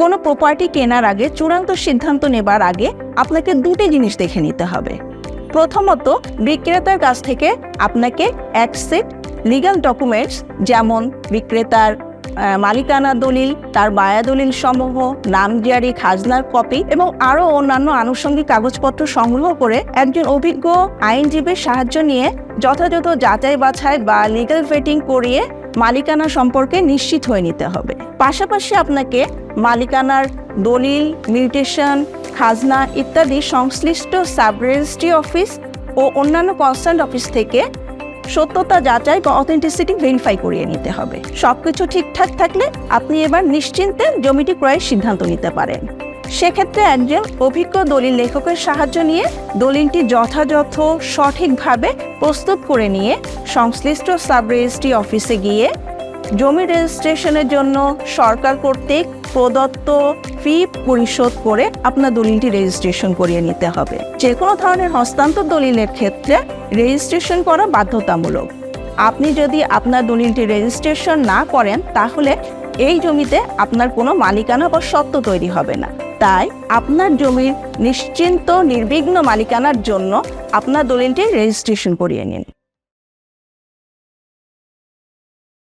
কোনো প্রপার্টি কেনার আগে চূড়ান্ত সিদ্ধান্ত নেবার আগে আপনাকে দুটি জিনিস দেখে নিতে হবে। প্রথমত, বিক্রেতার কাছ থেকে আপনাকে এক সেট লিগ্যাল ডকুমেন্টস যেমন বিক্রেতার মালিকানা দলিল, তার বায়া দলিল সমূহ নামজারি খাজনার কপি এবং আরও অন্যান্য আনুষঙ্গিক কাগজপত্র সংগ্রহ করে একজন অভিজ্ঞ আইনজীবীর সাহায্য নিয়ে যথাযথ যাচাই বাছাই বা লিগ্যাল ভেটিং করিয়ে মালিকানা সম্পর্কে নিশ্চিত হয়ে নিতে হবে। পাশাপাশি আপনাকে মালিকানার দলিল, মিউটেশন, খাজনা ইত্যাদি সংশ্লিষ্ট সাব রেজিস্ট্রি অফিস ও অন্যান্য কনসার্ন অফিস থেকে সত্যতা যাচাই বা অথেন্টিসিটি ভেরিফাই করিয়ে নিতে হবে। সবকিছু ঠিকঠাক থাকলে আপনি এবার নিশ্চিন্তে জমিটি ক্রয়ের সিদ্ধান্ত নিতে পারেন। সেক্ষেত্রে একজন অভিজ্ঞ দলিল লেখকের সাহায্য নিয়ে দলিলটি যথাযথ, সঠিকভাবে প্রস্তুত করে নিয়ে সংশ্লিষ্ট সাব রেজিস্ট্রি অফিসে গিয়ে জমি রেজিস্ট্রেশনের জন্য সরকার কর্তৃক প্রদত্ত ফি পরিশোধ করে আপনার দলিলটি রেজিস্ট্রেশন করিয়ে নিতে হবে। যে কোনো ধরনের হস্তান্তর দলিলের ক্ষেত্রে রেজিস্ট্রেশন করা বাধ্যতামূলক। আপনি যদি আপনার দলিলটি রেজিস্ট্রেশন না করেন, তাহলে এই জমিতে আপনার কোনো মালিকানা বা সত্ত্ব তৈরি হবে না। তাই আপনার জমির নিশ্চিন্ত নির্বিঘ্ন মালিকানার জন্য আপনার দলিলটি রেজিস্ট্রেশন করিয়ে নিন।